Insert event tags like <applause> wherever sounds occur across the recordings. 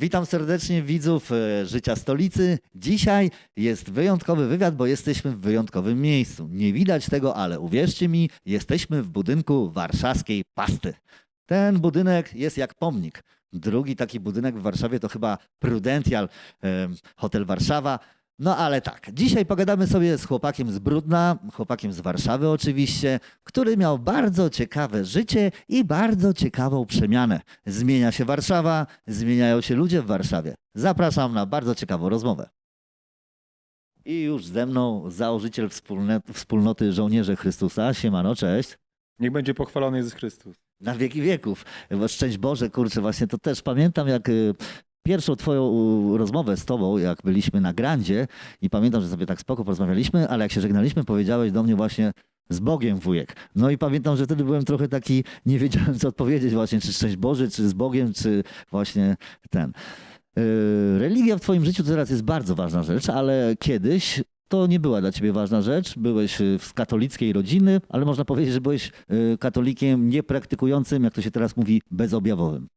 Witam serdecznie widzów e, Życia Stolicy. Dzisiaj jest wyjątkowy wywiad, bo jesteśmy w wyjątkowym miejscu. Nie widać tego, ale uwierzcie mi, jesteśmy w budynku warszawskiej pasty. Ten budynek jest jak pomnik. Drugi taki budynek w Warszawie to chyba Prudential, Hotel Warszawa. No ale tak, dzisiaj pogadamy sobie z chłopakiem z Brudna, chłopakiem z Warszawy oczywiście, który miał bardzo ciekawe życie i bardzo ciekawą przemianę. Zmienia się Warszawa, zmieniają się ludzie w Warszawie. Zapraszam na bardzo ciekawą rozmowę. I już ze mną założyciel wspólnoty Żołnierze Chrystusa. Siemano, cześć. Niech będzie pochwalony Jezus Chrystus. Na wieki wieków. Szczęść Boże, kurczę, właśnie to też pamiętam, jak y, pierwszą twoją rozmowę z tobą, jak byliśmy na Grandzie i pamiętam, że sobie tak spoko porozmawialiśmy, ale jak się żegnaliśmy, powiedziałeś do mnie właśnie z Bogiem wujek. No i pamiętam, że wtedy byłem trochę taki, nie wiedziałem co odpowiedzieć właśnie, czy szczęść Boże, czy z Bogiem, czy właśnie ten. Y, Religia w twoim życiu teraz jest bardzo ważna rzecz, ale kiedyś to nie była dla ciebie ważna rzecz. Byłeś z katolickiej rodziny, ale można powiedzieć, że byłeś y, katolikiem niepraktykującym, jak to się teraz mówi, bezobjawowym.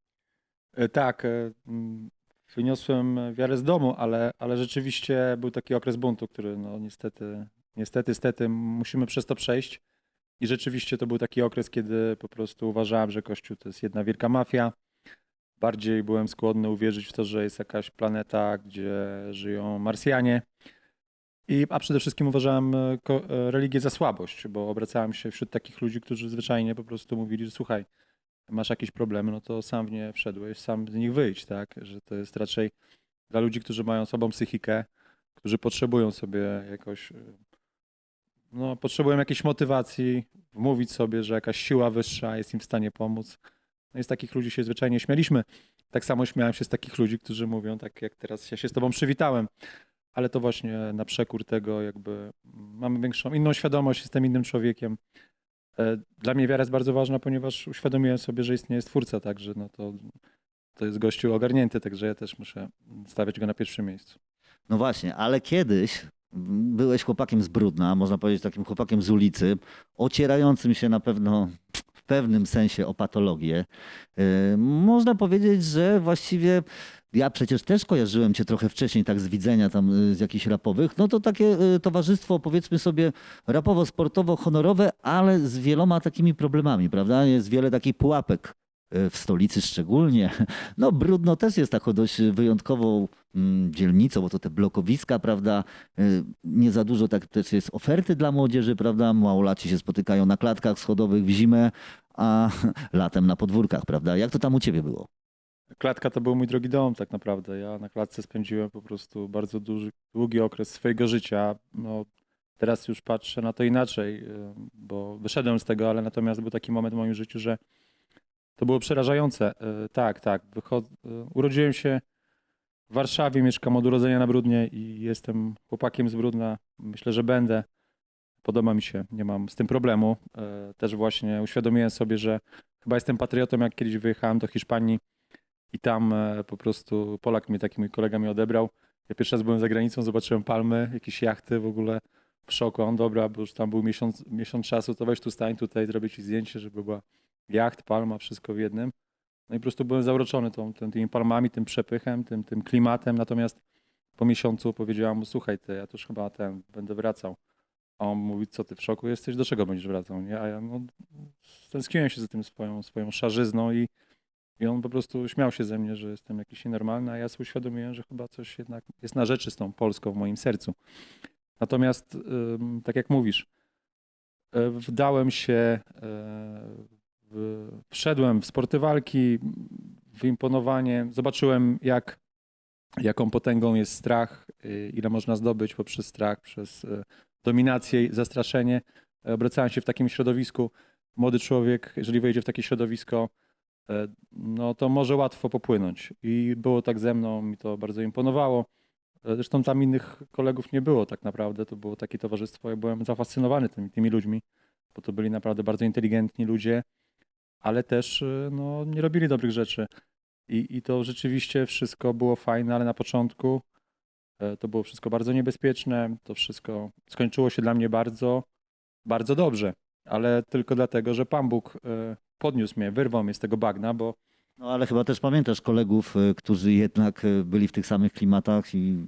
E, Tak, e, mm, wyniosłem wiarę z domu, ale, ale rzeczywiście był taki okres buntu, który no niestety, niestety, stety musimy przez to przejść. I rzeczywiście to był taki okres, kiedy po prostu uważałem, że Kościół to jest jedna wielka mafia. Bardziej byłem skłonny uwierzyć w to, że jest jakaś planeta, gdzie żyją Marsjanie. I, a przede wszystkim uważałem e, religię za słabość, bo obracałem się wśród takich ludzi, którzy zwyczajnie po prostu mówili, że słuchaj, masz jakieś problemy, no to sam w nie wszedłeś, sam z nich wyjdź, tak? Że to jest raczej dla ludzi, którzy mają słabą psychikę, którzy potrzebują sobie jakoś, y, no potrzebują jakiejś motywacji, wmówić sobie, że jakaś siła wyższa jest im w stanie pomóc. No i z takich ludzi się zwyczajnie śmialiśmy. Tak samo śmiałem się z takich ludzi, którzy mówią, tak jak teraz ja się z tobą przywitałem, ale to właśnie na przekór tego jakby mm, mamy większą, inną świadomość, jestem innym człowiekiem. E, Dla mnie wiara jest bardzo ważna, ponieważ uświadomiłem sobie, że istnieje Stwórca, także no to, to jest gościu ogarnięty, także ja też muszę stawiać go na pierwszym miejscu. No właśnie, ale kiedyś byłeś chłopakiem z Brudna, można powiedzieć takim chłopakiem z ulicy, ocierającym się na pewno w pewnym sensie o patologię. Yy, Można powiedzieć, że właściwie ja przecież też kojarzyłem cię trochę wcześniej tak z widzenia tam y, z jakichś rapowych. No to takie y, towarzystwo powiedzmy sobie rapowo-sportowo-honorowe, ale z wieloma takimi problemami, prawda? Jest wiele takich pułapek y, w stolicy szczególnie. <laughs> No Brudno też jest taką dość wyjątkową mm, dzielnicą, bo to te blokowiska, prawda? Nie za dużo tak też jest oferty dla młodzieży, prawda? Małolaci się spotykają na klatkach schodowych w zimę, a <laughs> latem na podwórkach, prawda? Jak to tam u ciebie było? Klatka to był mój drogi dom tak naprawdę. Ja na klatce spędziłem po prostu bardzo duży, długi okres swojego życia. No, teraz już patrzę na to inaczej, y, bo wyszedłem z tego, ale natomiast był taki moment w moim życiu, że to było przerażające. Y, Tak, tak. Y, Urodziłem się w Warszawie, mieszkam od urodzenia na Brudnie i jestem chłopakiem z Brudna. Myślę, że będę. Podoba mi się, nie mam z tym problemu. Też właśnie uświadomiłem sobie, że chyba jestem patriotą, jak kiedyś wyjechałem do Hiszpanii i tam e, po prostu Polak mnie taki mój kolega mnie odebrał. Ja pierwszy raz byłem za granicą, zobaczyłem palmy, jakieś jachty w ogóle w szoku. On dobra, bo już tam był miesiąc, miesiąc czasu, to weź tu stań tutaj, zrobię ci zdjęcie, żeby była jacht, palma, wszystko w jednym. No i po prostu byłem zauroczony tą, tym, tymi palmami, tym przepychem, tym, tym klimatem. Natomiast po miesiącu powiedziałam mu, słuchaj ty, ja już chyba ten, będę wracał. A on mówi, co ty w szoku jesteś, do czego będziesz wracał? Nie? A ja no, stęskniłem się za tym swoją, swoją szarzyzną i i on po prostu śmiał się ze mnie, że jestem jakiś nienormalny, a ja sobie uświadomiłem, że chyba coś jednak jest na rzeczy z tą Polską w moim sercu. Natomiast, tak jak mówisz, e, wdałem się, e, wszedłem w sporty walki, w imponowanie, zobaczyłem jak, jaką potęgą jest strach, y, ile można zdobyć poprzez strach, przez e, dominację zastraszenie. E, Obracałem się w takim środowisku. Młody człowiek, jeżeli wejdzie w takie środowisko, e, no to może łatwo popłynąć. I było tak ze mną, mi to bardzo imponowało. E, Zresztą tam innych kolegów nie było tak naprawdę, to było takie towarzystwo, ja byłem zafascynowany tymi, tymi ludźmi, bo to byli naprawdę bardzo inteligentni ludzie, ale też e, no, nie robili dobrych rzeczy. I, I to rzeczywiście wszystko było fajne, ale na początku e, to było wszystko bardzo niebezpieczne, to wszystko skończyło się dla mnie bardzo, bardzo dobrze, ale tylko dlatego, że Pan Bóg e, podniósł mnie, wyrwał mnie z tego bagna, bo No ale chyba też pamiętasz kolegów, y, którzy jednak y, byli w tych samych klimatach i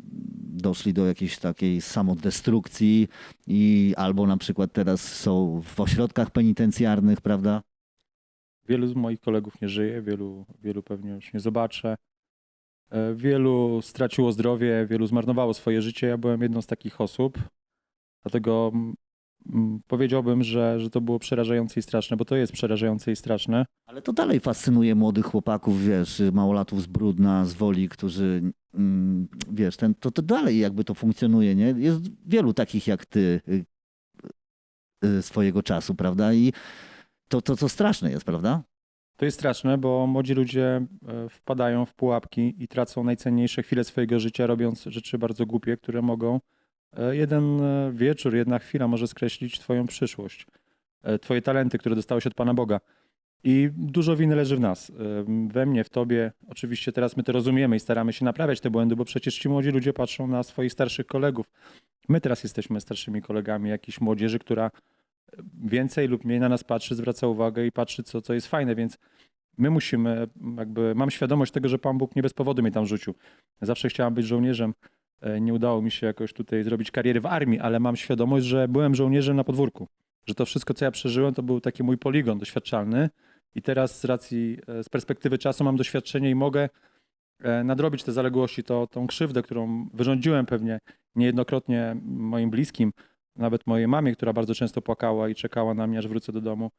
doszli do jakiejś takiej samodestrukcji i albo na przykład teraz są w ośrodkach penitencjarnych, prawda? Wielu z moich kolegów nie żyje, wielu, wielu pewnie już nie zobaczę. E, Wielu straciło zdrowie, wielu zmarnowało swoje życie. Ja byłem jedną z takich osób. Dlatego mm, powiedziałbym, że, że to było przerażające i straszne, bo to jest przerażające i straszne. Ale to dalej fascynuje młodych chłopaków, wiesz, małolatów z Brudna, z Woli, którzy, mm, wiesz, ten, to, to dalej jakby to funkcjonuje, nie? Jest wielu takich jak ty y, y, swojego czasu, prawda? I to, to, to straszne jest, prawda? To jest straszne, bo młodzi ludzie e, wpadają w pułapki i tracą najcenniejsze chwile swojego życia, robiąc rzeczy bardzo głupie, które mogą jeden e, wieczór, jedna chwila może skreślić Twoją przyszłość, e, Twoje talenty, które dostałeś od Pana Boga. I dużo winy leży w nas, e, we mnie, w Tobie. Oczywiście teraz my to rozumiemy i staramy się naprawiać te błędy, bo przecież ci młodzi ludzie patrzą na swoich starszych kolegów. My teraz jesteśmy starszymi kolegami jakiejś młodzieży, która więcej lub mniej na nas patrzy, zwraca uwagę i patrzy, co, co jest fajne, więc my musimy, jakby, mam świadomość tego, że Pan Bóg nie bez powodu mnie tam rzucił. Zawsze chciałam być żołnierzem. E, Nie udało mi się jakoś tutaj zrobić kariery w armii, ale mam świadomość, że byłem żołnierzem na podwórku. Że to wszystko, co ja przeżyłem, to był taki mój poligon doświadczalny. I teraz z racji, e, z perspektywy czasu mam doświadczenie i mogę e, nadrobić te zaległości, to, tą krzywdę, którą wyrządziłem pewnie niejednokrotnie moim bliskim, nawet mojej mamie, która bardzo często płakała i czekała na mnie, aż wrócę do domu.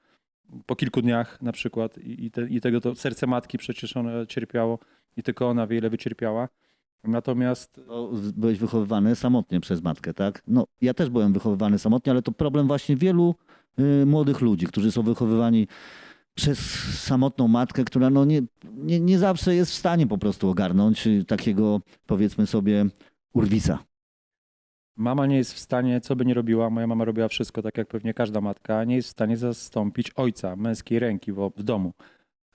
Po kilku dniach na przykład i, te, i tego to serce matki przecież ono cierpiało i tylko ona wie, ile wycierpiała. Natomiast To byłeś wychowywany samotnie przez matkę, tak? No, ja też byłem wychowywany samotnie, ale to problem właśnie wielu y, młodych ludzi, którzy są wychowywani przez samotną matkę, która no nie, nie, nie zawsze jest w stanie po prostu ogarnąć y, takiego, powiedzmy sobie, urwisa. mama nie jest w stanie, co by nie robiła, moja mama robiła wszystko tak jak pewnie każda matka, nie jest w stanie zastąpić ojca, męskiej ręki w domu.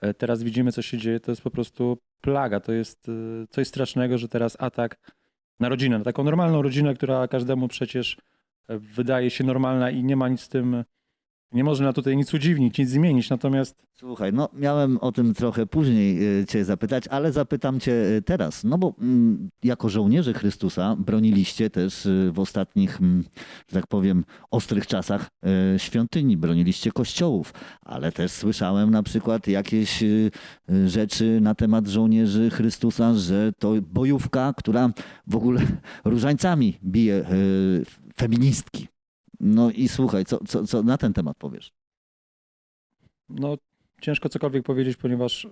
E, Teraz widzimy, co się dzieje, to jest po prostu plaga, to jest e, coś strasznego, że teraz atak na rodzinę, na taką normalną rodzinę, która każdemu przecież e, wydaje się normalna i nie ma nic z tym, nie można tutaj nic udziwnić, nic zmienić, natomiast Słuchaj, no miałem o tym trochę później y, cię zapytać, ale zapytam cię y, teraz. No bo mm, jako żołnierze Chrystusa broniliście też y, w ostatnich, mm, że tak powiem, ostrych czasach świątyni, broniliście kościołów, ale też słyszałem na przykład jakieś rzeczy na temat żołnierzy Chrystusa, że to bojówka, która w ogóle <laughs> różańcami bije feministki. No i słuchaj, co, co, co na ten temat powiesz? no, ciężko cokolwiek powiedzieć, ponieważ e,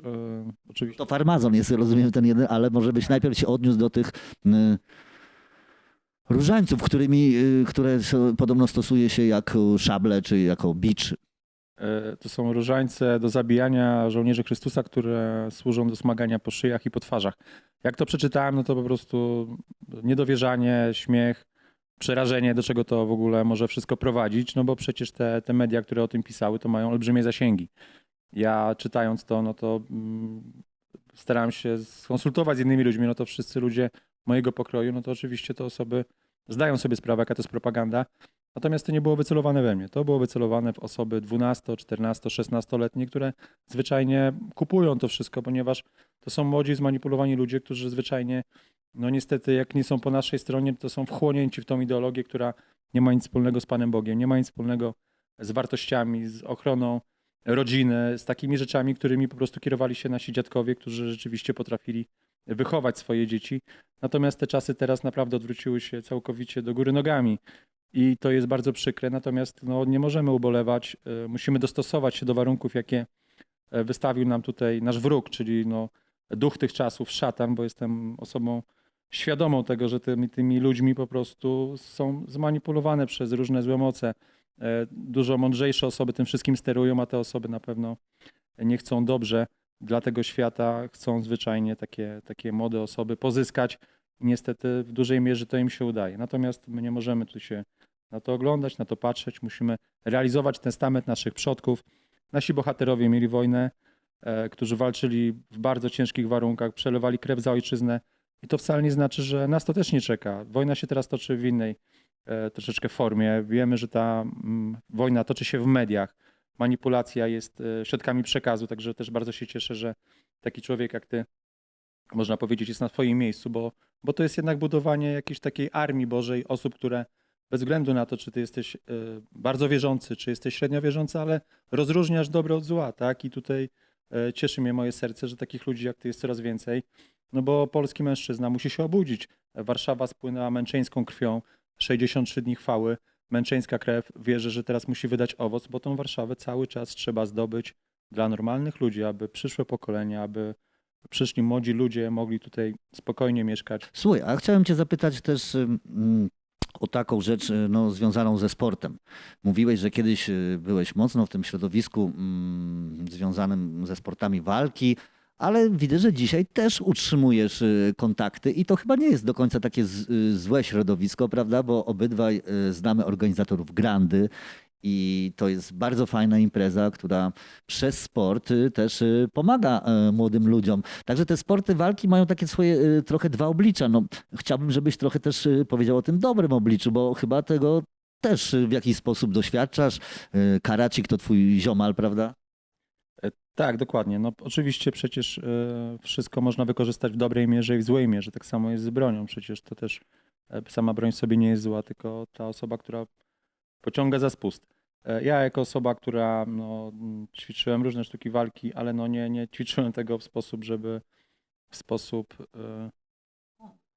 oczywiście To farmazon jest, rozumiem, ten jeden, ale może byś najpierw się odniósł do tych y, różańców, którymi, y, które podobno stosuje się jako szable czy jako bicz. E, To są różańce do zabijania żołnierzy Chrystusa, które służą do smagania po szyjach i po twarzach. Jak to przeczytałem, no to po prostu niedowierzanie, śmiech, przerażenie, do czego to w ogóle może wszystko prowadzić, no bo przecież te, te media, które o tym pisały, to mają olbrzymie zasięgi. Ja czytając to, no to mm, starałem się skonsultować z innymi ludźmi, no to wszyscy ludzie mojego pokroju, no to oczywiście te osoby zdają sobie sprawę, jaka to jest propaganda, Natomiast to nie było wycelowane we mnie. To było wycelowane w osoby 12, 14, 16-letnie, które zwyczajnie kupują to wszystko, ponieważ to są młodzi, zmanipulowani ludzie, którzy zwyczajnie, no niestety, jak nie są po naszej stronie, to są wchłonięci w tą ideologię, która nie ma nic wspólnego z Panem Bogiem, nie ma nic wspólnego z wartościami, z ochroną rodziny, z takimi rzeczami, którymi po prostu kierowali się nasi dziadkowie, którzy rzeczywiście potrafili wychować swoje dzieci. Natomiast te czasy teraz naprawdę odwróciły się całkowicie do góry nogami. I to jest bardzo przykre, natomiast no, nie możemy ubolewać. e, Musimy dostosować się do warunków, jakie e, wystawił nam tutaj nasz wróg, czyli no, duch tych czasów, szatan, bo jestem osobą świadomą tego, że tymi, tymi ludźmi po prostu są zmanipulowane przez różne złe moce. E, Dużo mądrzejsze osoby tym wszystkim sterują, a te osoby na pewno nie chcą dobrze dla tego świata, chcą zwyczajnie takie, takie młode osoby pozyskać niestety w dużej mierze to im się udaje. Natomiast my nie możemy tu się na to oglądać, na to patrzeć. Musimy realizować testament naszych przodków. Nasi bohaterowie mieli wojnę, e, którzy walczyli w bardzo ciężkich warunkach, przelewali krew za ojczyznę. I to wcale nie znaczy, że nas to też nie czeka. Wojna się teraz toczy w innej e, troszeczkę formie. Wiemy, że ta mm, wojna toczy się w mediach. Manipulacja jest e, środkami przekazu, także też bardzo się cieszę, że taki człowiek jak ty, można powiedzieć, jest na twoim miejscu, bo, bo to jest jednak budowanie jakiejś takiej armii Bożej, osób, które bez względu na to, czy ty jesteś y, bardzo wierzący, czy jesteś średnio wierzący, ale rozróżniasz dobro od zła, tak? I tutaj cieszy mnie moje serce, że takich ludzi jak ty jest coraz więcej, no bo polski mężczyzna musi się obudzić. Warszawa spłynęła męczeńską krwią, 63 dni chwały, męczeńska krew, wierzę, że teraz musi wydać owoc, bo tą Warszawę cały czas trzeba zdobyć dla normalnych ludzi, aby przyszłe pokolenia, aby przyszli młodzi ludzie mogli tutaj spokojnie mieszkać. Słuchaj, a chciałem cię zapytać też o taką rzecz y, no, związaną ze sportem. Mówiłeś, że kiedyś y, byłeś mocno w tym środowisku mm, związanym ze sportami walki, ale widzę, że dzisiaj też utrzymujesz y, kontakty i to chyba nie jest do końca takie złe środowisko, prawda? Bo obydwaj znamy organizatorów Grandy i to jest bardzo fajna impreza, która przez sport też y, pomaga y, młodym ludziom. Także te sporty walki mają takie swoje y, trochę dwa oblicza. No, chciałbym, żebyś trochę też powiedział o tym dobrym obliczu, bo chyba tego też w jakiś sposób doświadczasz. Karacik to twój ziomal, prawda? Tak, dokładnie. No oczywiście przecież e, wszystko można wykorzystać w dobrej mierze i w złej mierze. Tak samo jest z bronią. Przecież to też e, sama broń sobie nie jest zła, tylko ta osoba, która pociąga za spust. E, Ja jako osoba, która no, ćwiczyłem różne sztuki walki, ale no nie, nie ćwiczyłem tego w sposób, żeby w sposób e,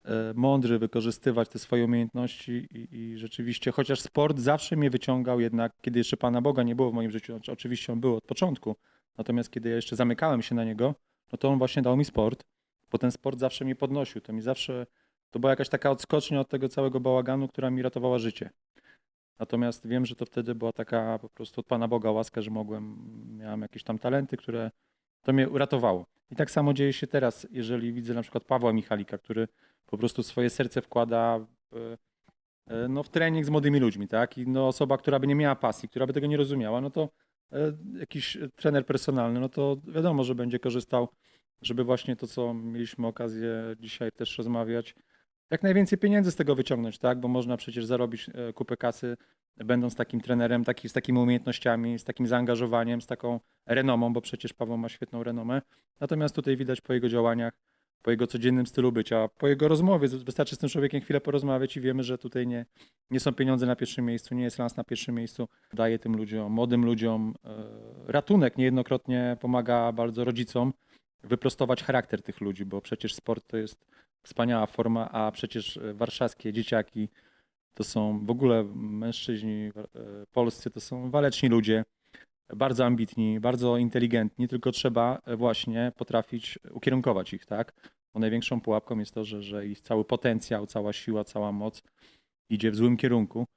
e, mądry wykorzystywać te swoje umiejętności i, i rzeczywiście, chociaż sport zawsze mnie wyciągał jednak, kiedy jeszcze Pana Boga nie było w moim życiu, znaczy, oczywiście on był od początku, natomiast kiedy ja jeszcze zamykałem się na niego, no to on właśnie dał mi sport, bo ten sport zawsze mnie podnosił, to mi zawsze, to była jakaś taka odskocznia od tego całego bałaganu, która mi ratowała życie. Natomiast wiem, że to wtedy była taka po prostu od Pana Boga łaska, że mogłem, miałem jakieś tam talenty, które to mnie uratowało. I tak samo dzieje się teraz, jeżeli widzę na przykład Pawła Michalika, który po prostu swoje serce wkłada w, e, no, w trening z młodymi ludźmi, tak? I no, osoba, która by nie miała pasji, która by tego nie rozumiała, no to e, jakiś trener personalny, no to wiadomo, że będzie korzystał, żeby właśnie to, co mieliśmy okazję dzisiaj też rozmawiać, jak najwięcej pieniędzy z tego wyciągnąć, tak? Bo można przecież zarobić e, kupę kasy, będąc takim trenerem, taki, z takimi umiejętnościami, z takim zaangażowaniem, z taką renomą, bo przecież Paweł ma świetną renomę. Natomiast tutaj widać po jego działaniach, po jego codziennym stylu bycia, po jego rozmowie, wystarczy z tym człowiekiem chwilę porozmawiać i wiemy, że tutaj nie, nie są pieniądze na pierwszym miejscu, nie jest lans na pierwszym miejscu. Daje tym ludziom, młodym ludziom e, ratunek, niejednokrotnie pomaga bardzo rodzicom wyprostować charakter tych ludzi, bo przecież sport to jest wspaniała forma, a przecież e, warszawskie dzieciaki to są w ogóle mężczyźni e, polscy, to są waleczni ludzie, bardzo ambitni, bardzo inteligentni, tylko trzeba e, właśnie potrafić ukierunkować ich, tak? Bo największą pułapką jest to, że, że ich cały potencjał, cała siła, cała moc idzie w złym kierunku.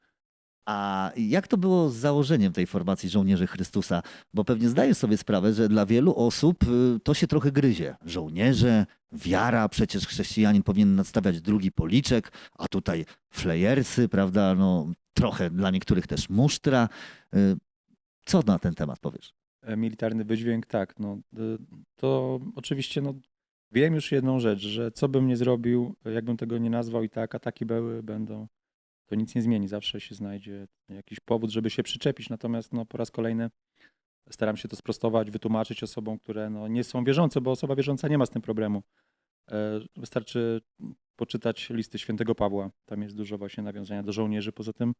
A jak to było z założeniem tej formacji Żołnierzy Chrystusa? Bo pewnie zdajesz sobie sprawę, że dla wielu osób y, to się trochę gryzie. Żołnierze, wiara, przecież chrześcijanin powinien nadstawiać drugi policzek, a tutaj flejersy, prawda? No, trochę dla niektórych też musztra. Y, Co na ten temat powiesz? E, militarny wydźwięk, tak, no, y, to oczywiście no, wiem już jedną rzecz, że co bym nie zrobił, jakbym tego nie nazwał i tak ataki były, będą, to nic nie zmieni, zawsze się znajdzie jakiś powód, żeby się przyczepić, natomiast no, po raz kolejny staram się to sprostować, wytłumaczyć osobom, które no, nie są wierzące, bo osoba wierząca nie ma z tym problemu. E, Wystarczy poczytać listy świętego Pawła, tam jest dużo właśnie nawiązania do żołnierzy, poza tym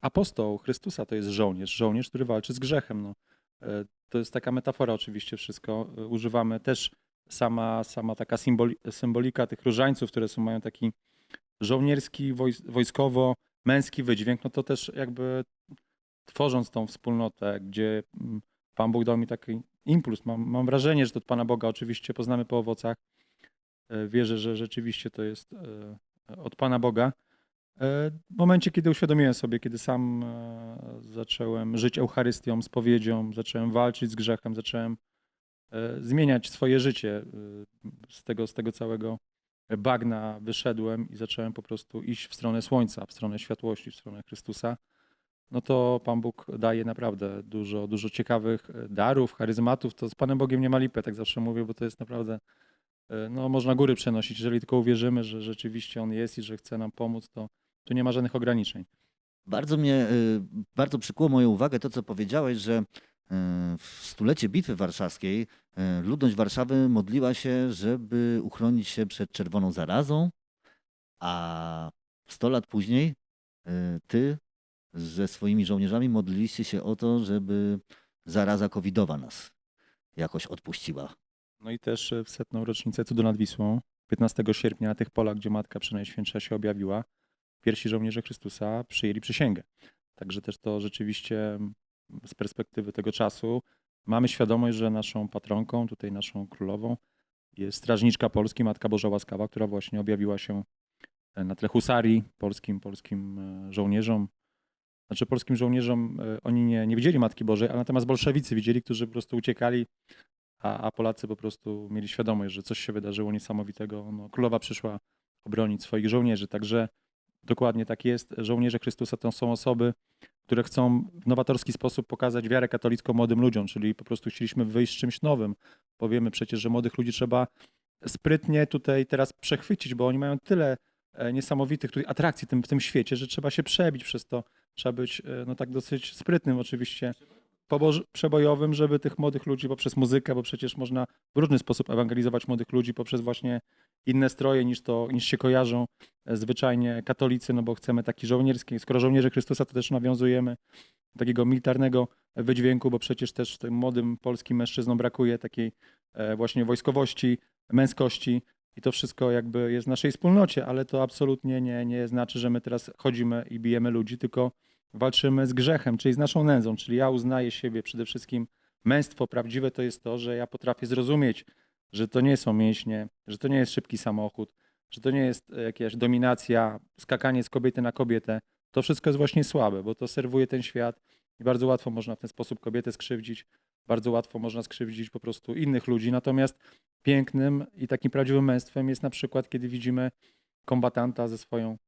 apostoł Chrystusa to jest żołnierz, żołnierz, który walczy z grzechem, no. E, To jest taka metafora oczywiście wszystko. E, Używamy też sama, sama taka symboli, symbolika tych różańców, które są, mają taki żołnierski, wojs, wojskowo-męski wydźwięk, no to też jakby tworząc tą wspólnotę, gdzie mm, Pan Bóg dał mi taki impuls. Mam, mam wrażenie, że to od Pana Boga oczywiście poznamy po owocach. E, Wierzę, że rzeczywiście to jest e, od Pana Boga. E, W momencie, kiedy uświadomiłem sobie, kiedy sam zacząłem żyć Eucharystią, spowiedzią, zacząłem walczyć z grzechem, zacząłem zmieniać swoje życie, z tego, z tego całego bagna wyszedłem i zacząłem po prostu iść w stronę słońca, w stronę światłości, w stronę Chrystusa, no to Pan Bóg daje naprawdę dużo, dużo ciekawych e, darów, charyzmatów. To z Panem Bogiem nie ma lipy, tak zawsze mówię, bo to jest naprawdę, e, no można góry przenosić. Jeżeli tylko uwierzymy, że rzeczywiście On jest i że chce nam pomóc, to tu nie ma żadnych ograniczeń. Bardzo mnie, y, bardzo przykuło moją uwagę to, co powiedziałeś, że w stulecie Bitwy Warszawskiej e, ludność Warszawy modliła się, żeby uchronić się przed czerwoną zarazą, a 100 lat później e, ty ze swoimi żołnierzami modliliście się o to, żeby zaraza covidowa nas jakoś odpuściła. No i też e, w setną rocznicę cudu nad Wisłą, 15 sierpnia na tych polach, gdzie Matka Przenajświętsza się objawiła, pierwsi żołnierze Chrystusa przyjęli przysięgę. Także też to rzeczywiście z perspektywy tego czasu mamy świadomość, że naszą patronką, tutaj naszą królową jest strażniczka Polski, Matka Boża Łaskawa, która właśnie objawiła się e, na tle husarii polskim, polskim e, żołnierzom. Znaczy polskim żołnierzom e, oni nie, nie widzieli Matki Bożej, ale natomiast bolszewicy widzieli, którzy po prostu uciekali a, a Polacy po prostu mieli świadomość, że coś się wydarzyło niesamowitego. No, królowa przyszła obronić swoich żołnierzy, także dokładnie tak jest. Żołnierze Chrystusa to są osoby, które chcą w nowatorski sposób pokazać wiarę katolicką młodym ludziom, czyli po prostu chcieliśmy wyjść z czymś nowym. Powiemy przecież, że młodych ludzi trzeba sprytnie tutaj teraz przechwycić, bo oni mają tyle e, niesamowitych tutaj atrakcji tym, w tym świecie, że trzeba się przebić przez to. Trzeba być e, no tak dosyć sprytnym oczywiście przebojowym, żeby tych młodych ludzi poprzez muzykę, bo przecież można w różny sposób ewangelizować młodych ludzi poprzez właśnie inne stroje niż to, niż się kojarzą e, zwyczajnie katolicy, no bo chcemy taki żołnierski. Skoro żołnierze Chrystusa, to też nawiązujemy takiego militarnego wydźwięku, bo przecież też tym młodym polskim mężczyznom brakuje takiej e, właśnie wojskowości, męskości i to wszystko jakby jest w naszej wspólnocie, ale to absolutnie nie, nie znaczy, że my teraz chodzimy i bijemy ludzi, tylko walczymy z grzechem, czyli z naszą nędzą, czyli ja uznaję siebie przede wszystkim męstwo prawdziwe to jest to, że ja potrafię zrozumieć, że to nie są mięśnie, że to nie jest szybki samochód, że to nie jest e, jakaś dominacja, skakanie z kobiety na kobietę. To wszystko jest właśnie słabe, bo to serwuje ten świat i bardzo łatwo można w ten sposób kobietę skrzywdzić, bardzo łatwo można skrzywdzić po prostu innych ludzi. Natomiast pięknym i takim prawdziwym męstwem jest na przykład, kiedy widzimy kombatanta ze swoją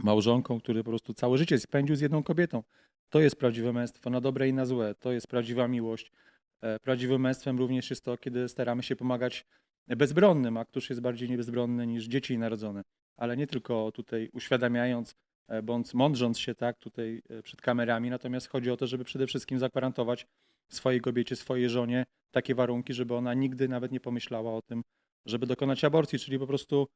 małżonką, który po prostu całe życie spędził z jedną kobietą. To jest prawdziwe męstwo, na dobre i na złe. To jest prawdziwa miłość. E, Prawdziwym męstwem również jest to, kiedy staramy się pomagać bezbronnym, a któż jest bardziej niebezbronny niż dzieci narodzone. Ale nie tylko tutaj uświadamiając, e, bądź mądrząc się tak tutaj e, przed kamerami, natomiast chodzi o to, żeby przede wszystkim zagwarantować swojej kobiecie, swojej żonie takie warunki, żeby ona nigdy nawet nie pomyślała o tym, żeby dokonać aborcji, czyli po prostu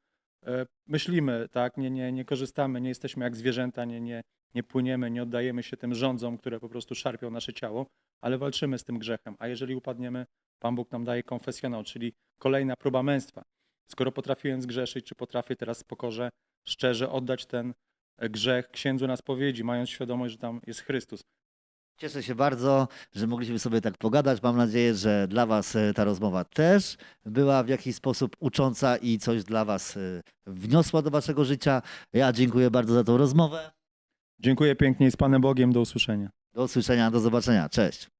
myślimy, tak, nie, nie, nie korzystamy, nie jesteśmy jak zwierzęta, nie, nie, nie płyniemy, nie oddajemy się tym rządzom, które po prostu szarpią nasze ciało, ale walczymy z tym grzechem. A jeżeli upadniemy, Pan Bóg nam daje konfesjonał, czyli kolejna próba męstwa. Skoro potrafiłem zgrzeszyć, czy potrafię teraz w pokorze szczerze oddać ten e, grzech księdzu na spowiedzi, mając świadomość, że tam jest Chrystus. Cieszę się bardzo, że mogliśmy sobie tak pogadać. Mam nadzieję, że dla Was e, ta rozmowa też była w jakiś sposób ucząca i coś dla Was e, wniosła do Waszego życia. Ja dziękuję bardzo za tą rozmowę. Dziękuję pięknie i z Panem Bogiem. Do usłyszenia. Do usłyszenia, do zobaczenia. Cześć.